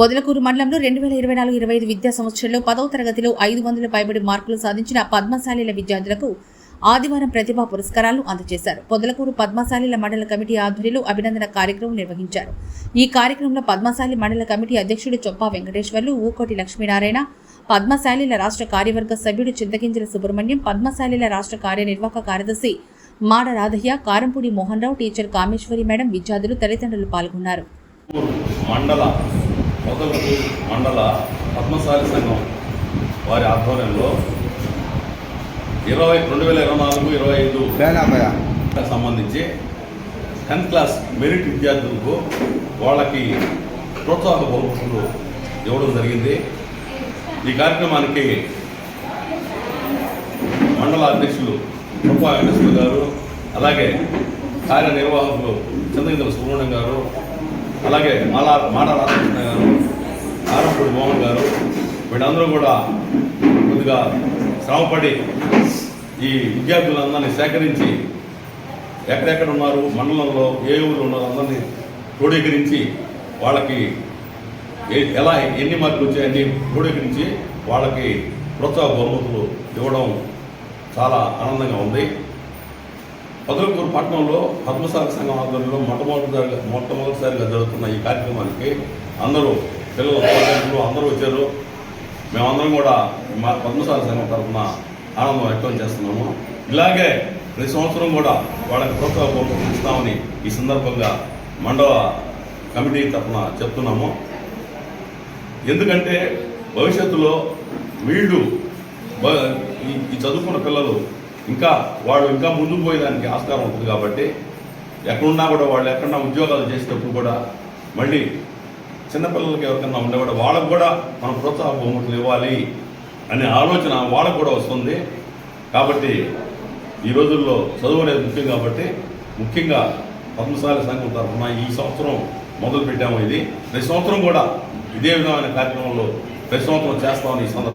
పొదలకూరు మండలంలో రెండు వేల ఇరవై నాలుగు ఇరవై ఐదు విద్యా సంవత్సరంలో పదవ తరగతిలో ఐదు వందల పైబడి మార్కులు సాధించిన పద్మశాలీల విద్యార్థులకు ఆదివారం ప్రతిభా పురస్కారాలు అందజేశారు. పొదలకూరు పద్మశాలీల మండల కమిటీ ఆధ్వర్యంలో అభినందన కార్యక్రమం నిర్వహించారు. ఈ కార్యక్రమంలో పద్మశాలి మండల కమిటీ అధ్యక్షుడు చొప్పా వెంకటేశ్వర్లు ఊకోటి లక్ష్మీనారాయణ పద్మశాలీల రాష్ట్ర కార్యవర్గ సభ్యుడు చింతకింజల సుబ్రహ్మణ్యం పద్మశాలీల రాష్ట్ర కార్యనిర్వాహక కార్యదర్శి మాడ రాధయ్య కారంపూడి మోహన్ రావు టీచర్ కామేశ్వరి మేడం విద్యార్థులు తల్లిదండ్రులు పాల్గొన్నారు. మండల మొదలకు మండల పద్మశాలి సంఘం వారి ఆధ్వర్యంలో ఇరవై రెండు వేల ఇరవై నాలుగు ఇరవై ఐదు సంబంధించి టెన్త్ క్లాస్ మెరిట్ విద్యార్థులకు వాళ్ళకి ప్రోత్సాహ బహుమతులు ఇవ్వడం జరిగింది. ఈ కార్యక్రమానికి మండల అధ్యక్షులు కృపా వెంకటేశ్వర గారు అలాగే కార్యనిర్వాహకులు చంద్రగిందల సుబ్రహ్మణ్యం గారు అలాగే మాలా మాడ రాధాకృష్ణ గారు ఆరంపూడి మోహన్ గారు వీళ్ళందరూ కూడా కొద్దిగా శ్రమపడి ఈ విద్యార్థులందరినీ సేకరించి ఎక్కడెక్కడ ఉన్నారు మండలంలో ఏ ఊరు ఉన్నారు అందరినీ క్రోడీకరించి వాళ్ళకి ఎలా ఎన్ని మార్కులు వచ్చాయని క్రోడీకరించి వాళ్ళకి ప్రోత్సాహ బహుమతులు ఇవ్వడం చాలా ఆనందంగా ఉంది. పదవికూరు పట్టణంలో పద్మశాల సంఘం ఆధ్వర్యంలో మొట్టమొదటిసారిగా మొట్టమొదటిసారిగా జరుగుతున్న ఈ కార్యక్రమానికి అందరూ పిల్లలు తల్లిదండ్రులు అందరూ వచ్చారు. మేమందరం కూడా మా పద్మశాల సంఘం తరఫున ఆనందం వ్యక్తం చేస్తున్నాము. ఇలాగే ప్రతి సంవత్సరం కూడా వాళ్ళకి ప్రోత్సాహం ఇస్తామని ఈ సందర్భంగా మండల కమిటీ తరఫున చెప్తున్నాము. ఎందుకంటే భవిష్యత్తులో వీళ్ళు బ- ఈ చదువుకున్న పిల్లలు ఇంకా వాళ్ళు ఇంకా ముందుకు పోయేదానికి ఆస్కారం ఉంటుంది కాబట్టి ఎక్కడున్నా కూడా వాళ్ళు ఎక్కడన్నా ఉద్యోగాలు చేసేటప్పుడు కూడా మళ్ళీ చిన్నపిల్లలకి ఎవరికన్నా ఉండే కూడా వాళ్ళకు కూడా మనం ప్రోత్సాహ బహుమతులు ఇవ్వాలి అనే ఆలోచన వాళ్ళకు కూడా వస్తుంది. కాబట్టి ఈ రోజుల్లో చదువు అనేది ముఖ్యం కాబట్టి ముఖ్యంగా పద్మశాలి సంఘం తరఫున ఈ సంవత్సరం మొదలు పెట్టాము ఇది. ప్రతి సంవత్సరం కూడా ఇదే విధమైన కార్యక్రమంలో ప్రతి సంవత్సరం చేస్తామని ఈ సందర్భంగా